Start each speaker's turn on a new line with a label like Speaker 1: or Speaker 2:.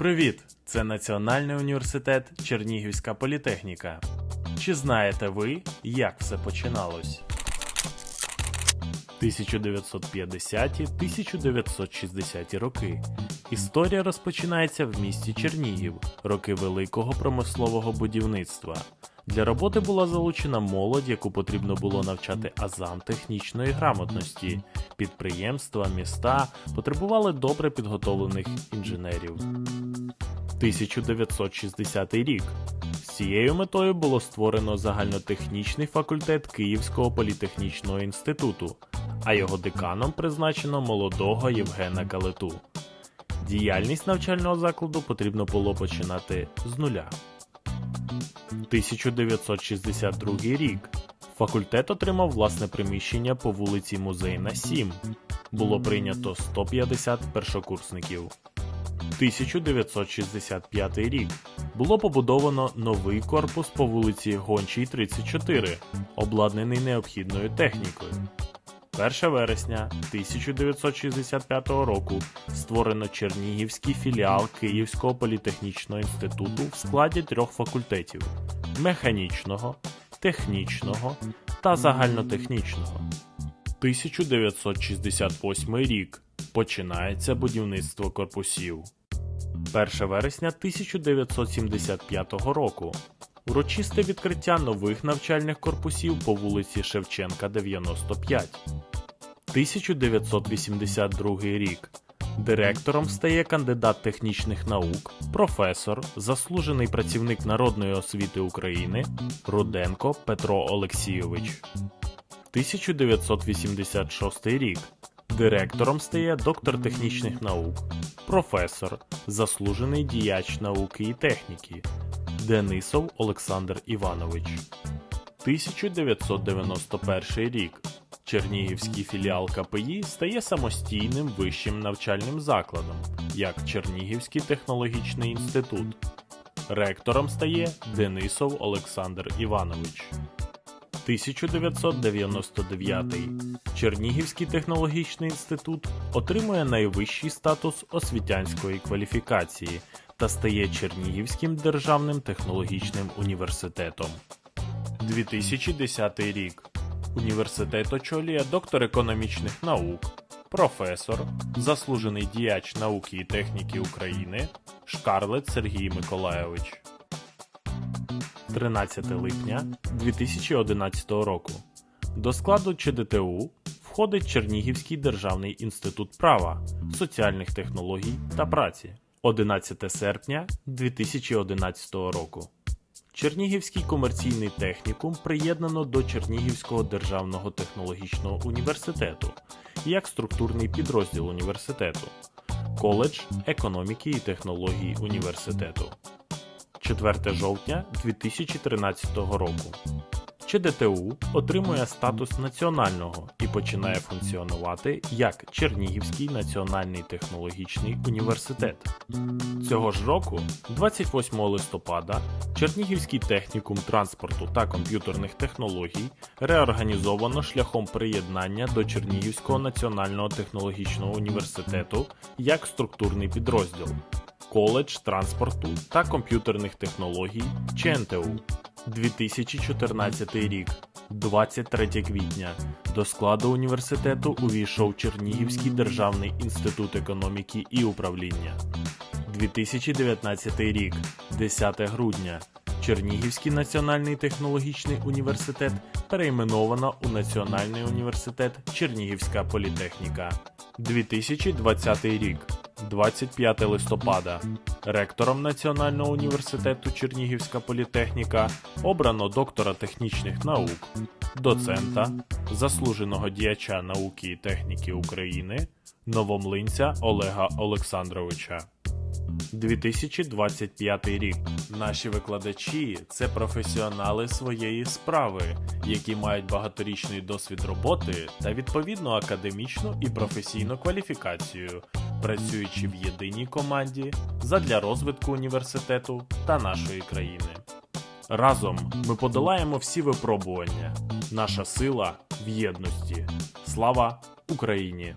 Speaker 1: Привіт! Це Національний університет Чернігівська політехніка. Чи знаєте ви, як все починалось? 1950-1960 роки. Історія розпочинається в місті Чернігів, роки великого промислового будівництва. Для роботи була залучена молодь, яку потрібно було навчати азам технічної грамотності. Підприємства, міста потребували добре підготовлених інженерів. 1960 рік. З цією метою було створено загальнотехнічний факультет Київського політехнічного інституту, а його деканом призначено молодого Євгена Калету. Діяльність навчального закладу потрібно було починати з нуля. 1962 рік. Факультет отримав власне приміщення по вулиці Музейна 7. Було прийнято 150 першокурсників. 1965 рік. Було побудовано новий корпус по вулиці Гончій 34, обладнаний необхідною технікою. 1 вересня 1965 року створено Чернігівський філіал Київського політехнічного інституту в складі трьох факультетів механічного, технічного та загальнотехнічного. 1968 рік починається будівництво корпусів. 1 вересня 1975 року. Урочисте відкриття нових навчальних корпусів по вулиці Шевченка 95. 1982 рік. Директором стає кандидат технічних наук, професор, заслужений працівник народної освіти України Руденко Петро Олексійович. 1986 рік. Директором стає доктор технічних наук, професор, заслужений діяч науки і техніки Денисов Олександр Іванович. 1991 рік. Чернігівський філіал КПІ стає самостійним вищим навчальним закладом, як Чернігівський технологічний інститут. Ректором стає Денисов Олександр Іванович. 1999. Чернігівський технологічний інститут отримує найвищий статус освітянської кваліфікації та стає Чернігівським державним технологічним університетом. 2010 рік. Університет очолює доктор економічних наук, професор, заслужений діяч науки і техніки України Шкарлет Сергій Миколайович. 13 липня 2011 року. До складу ЧДТУ входить Чернігівський державний інститут права, соціальних технологій та праці. 11 серпня 2011 року. Чернігівський комерційний технікум приєднано до Чернігівського державного технологічного університету як структурний підрозділ університету, коледж економіки і технологій університету. 4 жовтня 2013 року. ЧДТУ отримує статус національного і починає функціонувати як Чернігівський національний технологічний університет. Цього ж року, 28 листопада, Чернігівський технікум транспорту та комп'ютерних технологій реорганізовано шляхом приєднання до Чернігівського національного технологічного університету як структурний підрозділ. Коледж транспорту та комп'ютерних технологій ЧНТУ 2014 рік, 23 квітня. До складу університету увійшов Чернігівський державний інститут економіки і управління. 2019 рік, 10 грудня. Чернігівський національний технологічний університет перейменовано у Національний університет Чернігівська політехніка. 2020 рік. 25 листопада. Ректором Національного університету Чернігівська політехніка обрано доктора технічних наук, доцента, заслуженого діяча науки і техніки України, новомлинця Олега Олександровича. 2025 рік. Наші викладачі це професіонали своєї справи, які мають багаторічний досвід роботи та відповідну академічну і професійну кваліфікацію, працюючи в єдиній команді задля розвитку університету та нашої країни. Разом ми подолаємо всі випробування. Наша сила в єдності. Слава Україні!